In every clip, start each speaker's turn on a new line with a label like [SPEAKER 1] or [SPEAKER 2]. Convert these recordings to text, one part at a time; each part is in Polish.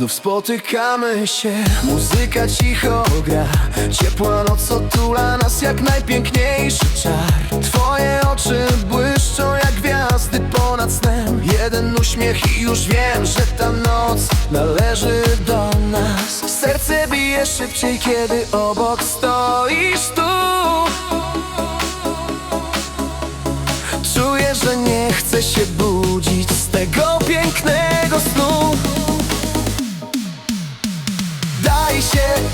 [SPEAKER 1] Znów spotykamy się, muzyka cicho gra. Ciepła noc otula nas jak najpiękniejszy czar. Twoje oczy błyszczą jak gwiazdy ponad snem. Jeden uśmiech i już wiem, że ta noc należy do nas. Serce bije szybciej, kiedy obok stoisz tu. Czuję, że nie chcę się budzić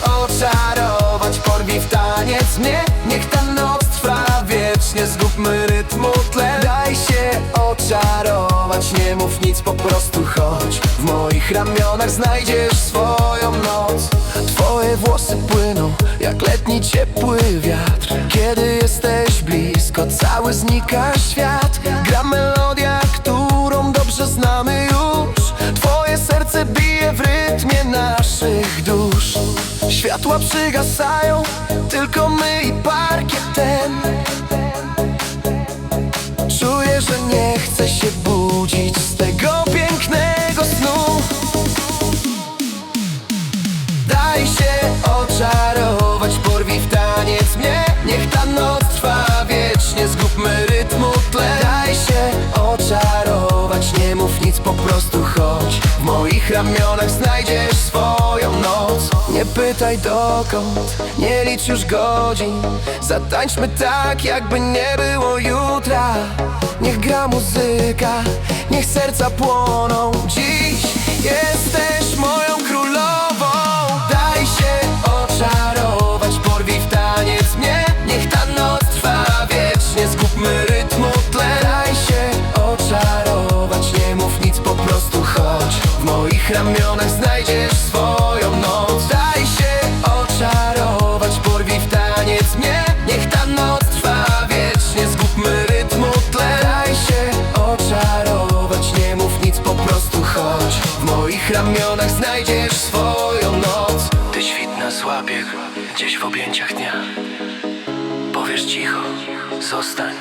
[SPEAKER 1] oczarować, porwij w taniec mnie. Niech ta noc trwa wiecznie, zgubmy rytmu tle Daj się oczarować, nie mów nic, po prostu chodź. W moich ramionach znajdziesz swoją noc. Twoje włosy płyną, jak letni ciepły wiatr. Kiedy jesteś blisko, cały znika świat. Gra melodia, Światła przygasają, tylko my i parkiet ten. Czuję, że nie chcę się budzić z tego pięknego snu. Daj się oczarować, porwij w taniec mnie. Niech ta noc trwa wiecznie, zgubmy rytmu tle. Daj się oczarować, nie mów nic, po prostu moich ramionach znajdziesz swoją noc. Nie pytaj dokąd, nie licz już godzin. Zatańczmy tak, jakby nie było jutra. Niech gra muzyka, niech serca płoną. Dziś jesteś ramionach znajdziesz swoją noc. Daj się oczarować, porwij w taniec mnie. Niech ta noc trwa wiecznie, zgubmy rytmu tle Daj się oczarować, nie mów nic, po prostu chodź. W moich ramionach znajdziesz swoją noc.
[SPEAKER 2] Ty świt na złapie gdzieś w objęciach dnia. Powiesz cicho, zostań